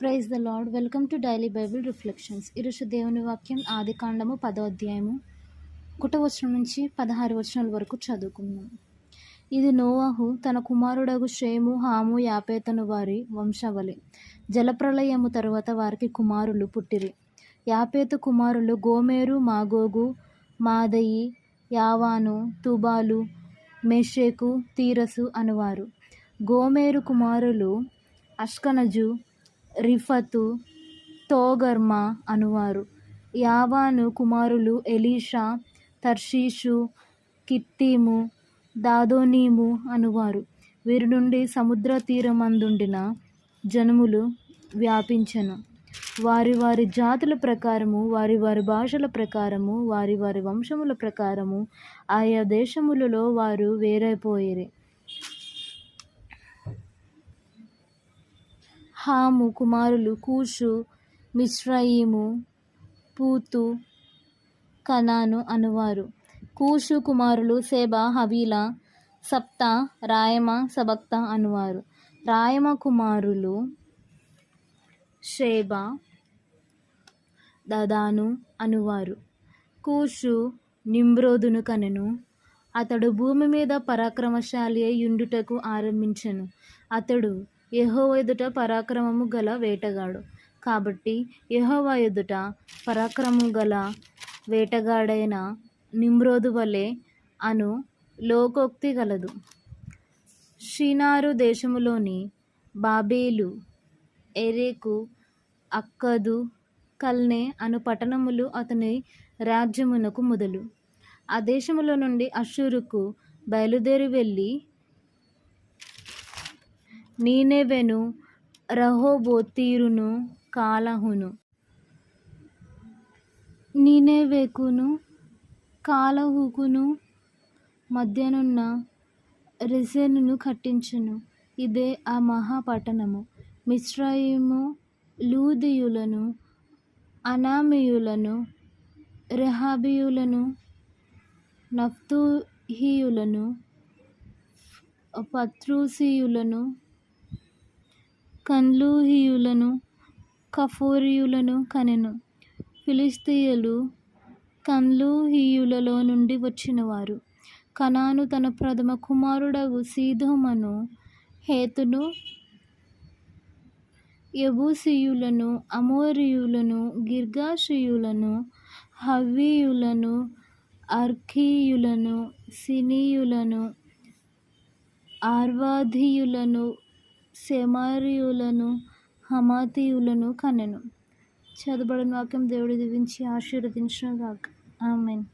Praise the Lord. Welcome to daily Bible reflections. ఈరోజు దేవుని వాక్యం ఆది కాండము పదో అధ్యాయము. ఒకటో వచనం నుంచి పదహారు వచనాల వరకు చదువుకుందాం. ఇది నోవాహు తన కుమారుడగు షేము హాము యాపేతను వారి వంశావళి. జలప్రలయము తరువాత వారికి కుమారులు పుట్టిరి. యాపేతు కుమారులు గోమేరు మాగోగు మాదయి యావాను తుబాలు మెషేకు తీరసు అనువారు. గోమేరు కుమారులు అష్కనజు రిఫతు తోగర్మ అనువారు. యావాను కుమారులు ఎలీషా తర్షీషు కిత్తీము దాదోనీము అనువారు. వీరి నుండి సముద్ర తీరమందుండిన జనములు వ్యాపించెను. వారి వారి జాతుల ప్రకారము వారి వారి భాషల ప్రకారము వారి వారి వంశముల ప్రకారము ఆయా దేశములలో వారు వేరైపోయేది హాము కుమారులు కూషు మిశ్రయీము పూతు కనాను అనువారు. కూషు కుమారులు సేబా హవీల సప్త రాయమ సబక్త అనువారు. రాయమ కుమారులు షేబ దదాను అనువారు. కూషు నిమ్రోదును కనెను. అతడు భూమి మీద పరాక్రమశాలి యుండుటకు ఆరంభించను. అతడు యహోవ ఎదుట పరాక్రమము గల వేటగాడు. కాబట్టి యహోవ ఎదుట పరాక్రమము గల వేటగాడైన నిమ్రోదు వలె అను లోకోక్తి గలదు. షీనారు దేశములోని బాబేలు ఎరేకు అక్కదు కల్నే అను పట్టణములు అతని రాజ్యమునకు మొదలు. ఆ దేశములో నుండి అషూరుకు బయలుదేరి వెళ్ళి నీనెవెను రహోబోతీరును కాలహును. నీనెవెకును కాలహుకును మధ్యనున్న రెసెనును కట్టించును. ఇదే ఆ మహాపట్టణము. మిశ్రాయిము లూదియులను అనామీయులను రెహాబీయులను నఫ్తుహీయులను పత్రూసీయులను కన్లూహీయులను కఫోరియులను కనెను. ఫిలిస్తీయులు కన్లూహీయులలో నుండి వచ్చినవారు. కనాను తన ప్రథమ కుమారుడగు సీదోమను హేతును యబూసీయులను అమోరియులను గిర్గాషియులను హవీయులను అర్కీయులను సినీయులను ఆర్వాధీయులను సెమారియులను హమాతీయులను కనెను చదవబడిన వాక్యం దేవుడు దీవించి ఆశీర్వదించిన గాక ఆమెన్.